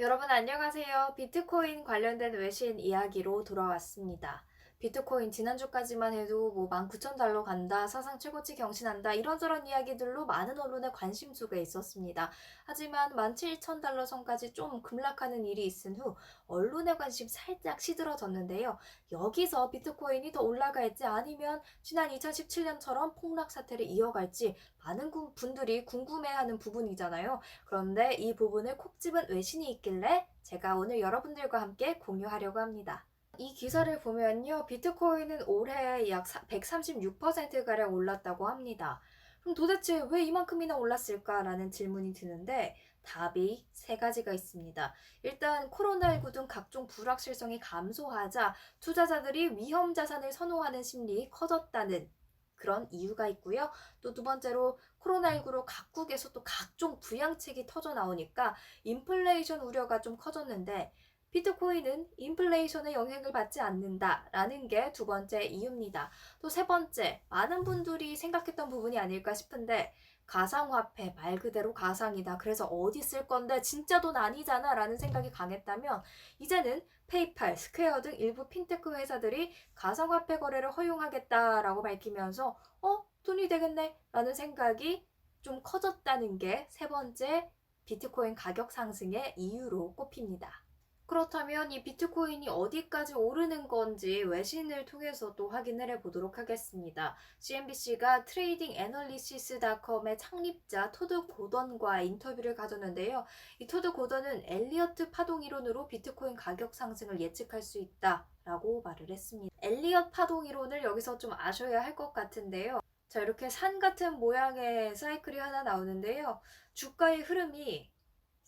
여러분 안녕하세요. 비트코인 관련된 외신 이야기로 돌아왔습니다. 비트코인 지난주까지만 해도 뭐 19,000달러 간다, 사상 최고치 경신한다, 이런저런 이야기들로 많은 언론의 관심수가 있었습니다. 하지만 17,000달러 선까지 좀 급락하는 일이 있은 후 언론의 관심 살짝 시들어졌는데요. 여기서 비트코인이 더 올라갈지 아니면 지난 2017년처럼 폭락 사태를 이어갈지 많은 구- 분들이 궁금해하는 부분이잖아요. 그런데 이 부분을 콕 집은 외신이 있길래 제가 오늘 여러분들과 함께 공유하려고 합니다. 이 기사를 보면요. 비트코인은 올해 약 136%가량 올랐다고 합니다. 그럼 도대체 왜 이만큼이나 올랐을까라는 질문이 드는데 답이 세 가지가 있습니다. 일단 코로나19 등 각종 불확실성이 감소하자 투자자들이 위험 자산을 선호하는 심리 커졌다는 그런 이유가 있고요. 또 두 번째로 코로나19로 각국에서 또 각종 부양책이 터져 나오니까 인플레이션 우려가 좀 커졌는데 비트코인은 인플레이션의 영향을 받지 않는다라는 게 두 번째 이유입니다. 또 세 번째, 많은 분들이 생각했던 부분이 아닐까 싶은데 가상화폐 말 그대로 가상이다. 그래서 어디 쓸 건데 진짜 돈 아니잖아 라는 생각이 강했다면 이제는 페이팔, 스퀘어 등 일부 핀테크 회사들이 가상화폐 거래를 허용하겠다라고 밝히면서 어? 돈이 되겠네 라는 생각이 좀 커졌다는 게 세 번째 비트코인 가격 상승의 이유로 꼽힙니다. 그렇다면 이 비트코인이 어디까지 오르는 건지 외신을 통해서도 확인을 해보도록 하겠습니다. CNBC가 트레이딩 애널리시스닷컴의 창립자 토드 고던과 인터뷰를 가졌는데요. 이 토드 고던은 엘리어트 파동 이론으로 비트코인 가격 상승을 예측할 수 있다 라고 말을 했습니다. 엘리엇 파동 이론을 여기서 좀 아셔야 할 것 같은데요. 자, 이렇게 산 같은 모양의 사이클이 하나 나오는데요. 주가의 흐름이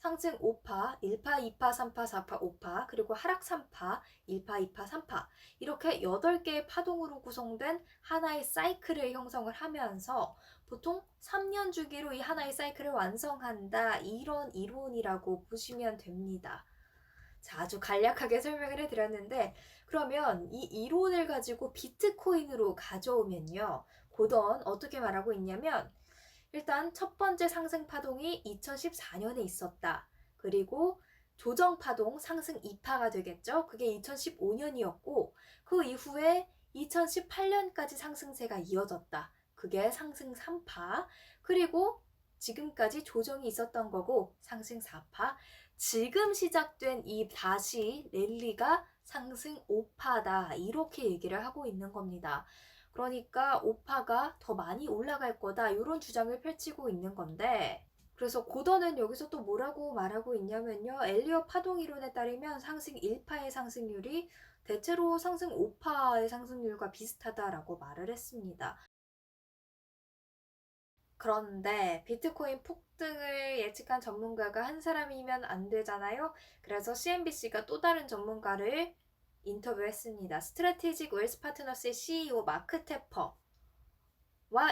상승 5파, 1파, 2파, 3파, 4파, 5파, 그리고 하락 3파, 1파, 2파, 3파. 이렇게 8개의 파동으로 구성된 하나의 사이클을 형성을 하면서 보통 3년 주기로 이 하나의 사이클을 완성한다. 이런 이론이라고 보시면 됩니다. 자, 아주 간략하게 설명을 해드렸는데, 그러면 이 이론을 가지고 비트코인으로 가져오면요. 고던 어떻게 말하고 있냐면, 일단 첫 번째 상승 파동이 2014년에 있었다. 그리고 조정 파동 상승 2파가 되겠죠. 그게 2015년이었고 그 이후에 2018년까지 상승세가 이어졌다. 그게 상승 3파. 그리고 지금까지 조정이 있었던 거고 상승 4파. 지금 시작된 이 다시 랠리가 상승 5파다. 이렇게 얘기를 하고 있는 겁니다. 그러니까 오파가 더 많이 올라갈 거다 이런 주장을 펼치고 있는 건데 그래서 고던은 여기서 또 뭐라고 말하고 있냐면요 엘리어 파동 이론에 따르면 상승 1파의 상승률이 대체로 상승 5파의 상승률과 비슷하다라고 말을 했습니다. 그런데 비트코인 폭등을 예측한 전문가가 한 사람이면 안 되잖아요. 그래서 CNBC가 또 다른 전문가를 인터뷰했습니다. 스트래티직 웰스 파트너스의 CEO 마크 테퍼와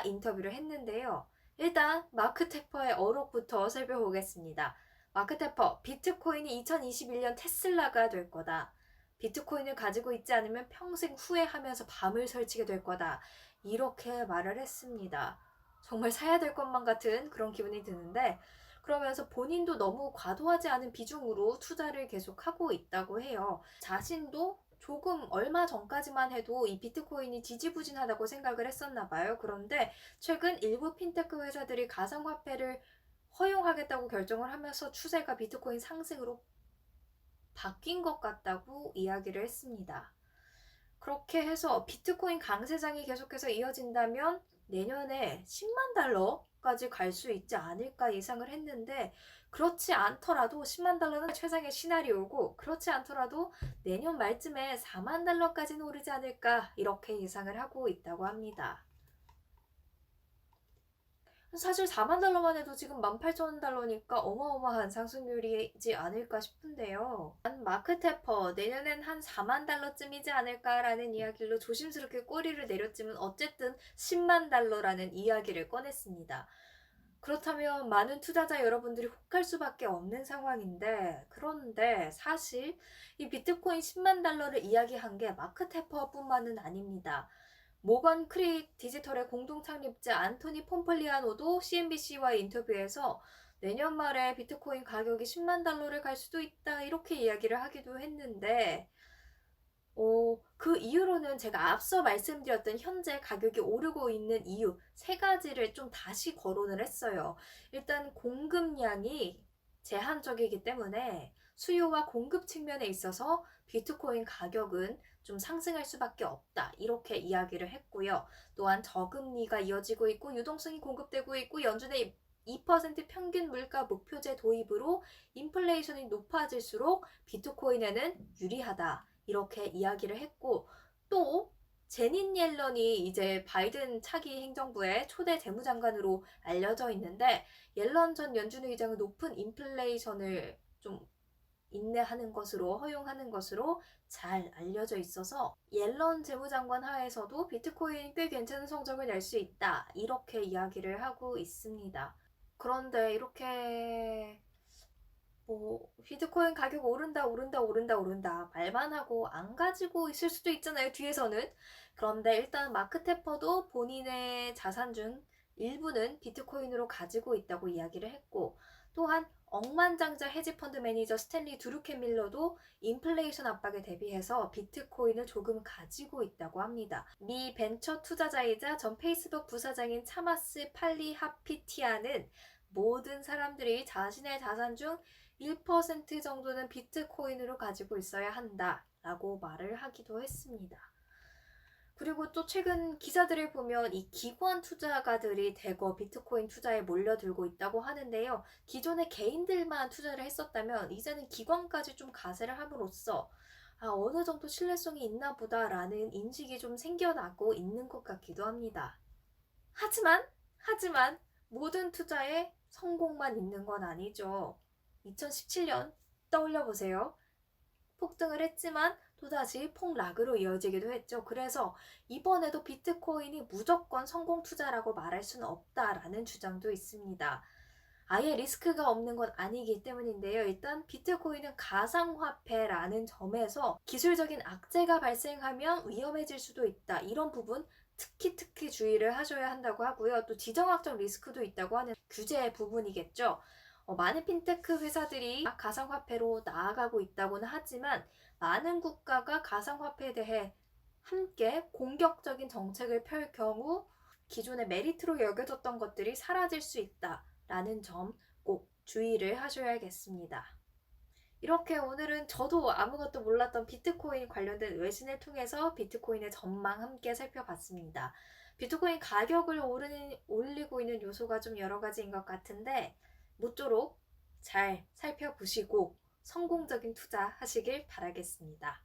인터뷰를 했는데요. 일단 마크 테퍼의 어록부터 살펴보겠습니다. 마크 테퍼, 비트코인이 2021년 테슬라가 될 거다. 비트코인을 가지고 있지 않으면 평생 후회하면서 밤을 설치게 될 거다. 이렇게 말을 했습니다. 정말 사야 될 것만 같은 그런 기분이 드는데, 그러면서 본인도 너무 과도하지 않은 비중으로 투자를 계속하고 있다고 해요. 자신도 조금 얼마 전까지만 해도 이 비트코인이 지지부진하다고 생각을 했었나 봐요. 그런데 최근 일부 핀테크 회사들이 가상화폐를 허용하겠다고 결정을 하면서 추세가 비트코인 상승으로 바뀐 것 같다고 이야기를 했습니다. 그렇게 해서 비트코인 강세장이 계속해서 이어진다면 내년에 10만 달러 까지 갈 수 있지 않을까 예상을 했는데 그렇지 않더라도 10만 달러는 최상의 시나리오고 그렇지 않더라도 내년 말쯤에 4만 달러까지는 오르지 않을까 이렇게 예상을 하고 있다고 합니다. 사실 4만 달러만 해도 지금 18,000달러니까 어마어마한 상승률이지 않을까 싶은데요. 마크 테퍼 내년엔 한 4만 달러쯤이지 않을까라는 이야기로 조심스럽게 꼬리를 내렸지만 어쨌든 10만 달러라는 이야기를 꺼냈습니다. 그렇다면 많은 투자자 여러분들이 혹할 수밖에 없는 상황인데 그런데 사실 이 비트코인 10만 달러를 이야기한 게 마크 테퍼뿐만은 아닙니다. 모건 크릭 디지털의 공동 창립자 안토니 폼폴리아노도 CNBC와의 인터뷰에서 내년 말에 비트코인 가격이 10만 달러를 갈 수도 있다. 이렇게 이야기를 하기도 했는데, 어, 그 이유로는 제가 앞서 말씀드렸던 현재 가격이 오르고 있는 이유 세 가지를 좀 다시 거론을 했어요. 일단 공급량이 제한적이기 때문에 수요와 공급 측면에 있어서 비트코인 가격은 좀 상승할 수밖에 없다. 이렇게 이야기를 했고요. 또한 저금리가 이어지고 있고 유동성이 공급되고 있고 연준의 2% 평균 물가 목표제 도입으로 인플레이션이 높아질수록 비트코인에는 유리하다. 이렇게 이야기를 했고 또 제닌 옐런이 이제 바이든 차기 행정부의 초대 재무장관으로 알려져 있는데 옐런 전 연준 의장은 높은 인플레이션을 좀 인내하는 것으로 허용하는 것으로 잘 알려져 있어서 옐런 재무장관 하에서도 비트코인 꽤 괜찮은 성적을 낼 수 있다 이렇게 이야기를 하고 있습니다. 그런데 이렇게 뭐 비트코인 가격 오른다 오른다 오른다 오른다 말만 하고 안 가지고 있을 수도 있잖아요 뒤에서는 그런데 일단 마크 테퍼도 본인의 자산 중 일부는 비트코인으로 가지고 있다고 이야기를 했고 또한 억만장자 헤지펀드 매니저 스탠리 두루케 밀러도 인플레이션 압박에 대비해서 비트코인을 조금 가지고 있다고 합니다. 미 벤처 투자자이자 전 페이스북 부사장인 차마스 팔리 하피티아는 모든 사람들이 자신의 자산 중 1% 정도는 비트코인으로 가지고 있어야 한다. 라고 말을 하기도 했습니다. 그리고 또 최근 기사들을 보면 이 기관 투자가들이 대거 비트코인 투자에 몰려들고 있다고 하는데요. 기존에 개인들만 투자를 했었다면 이제는 기관까지 좀 가세를 함으로써 아, 어느 정도 신뢰성이 있나 보다라는 인식이 좀 생겨나고 있는 것 같기도 합니다. 하지만, 하지만 모든 투자에 성공만 있는 건 아니죠. 2017년 떠올려 보세요. 폭등을 했지만 또다시 폭락으로 이어지기도 했죠. 그래서 이번에도 비트코인이 무조건 성공 투자라고 말할 수는 없다라는 주장도 있습니다. 아예 리스크가 없는 건 아니기 때문인데요. 일단 비트코인은 가상화폐라는 점에서 기술적인 악재가 발생하면 위험해질 수도 있다. 이런 부분 특히 특히 주의를 하셔야 한다고 하고요. 또 지정학적 리스크도 있다고 하는 규제 부분이겠죠. 어, 많은 핀테크 회사들이 가상화폐로 나아가고 있다고는 하지만 많은 국가가 가상화폐에 대해 함께 공격적인 정책을 펼 경우 기존의 메리트로 여겨졌던 것들이 사라질 수 있다라는 점 꼭 주의를 하셔야겠습니다. 이렇게 오늘은 저도 아무것도 몰랐던 비트코인 관련된 외신을 통해서 비트코인의 전망 함께 살펴봤습니다. 비트코인 가격을 오르는, 올리고 있는 요소가 좀 여러 가지인 것 같은데 모쪼록 잘 살펴보시고 성공적인 투자 하시길 바라겠습니다.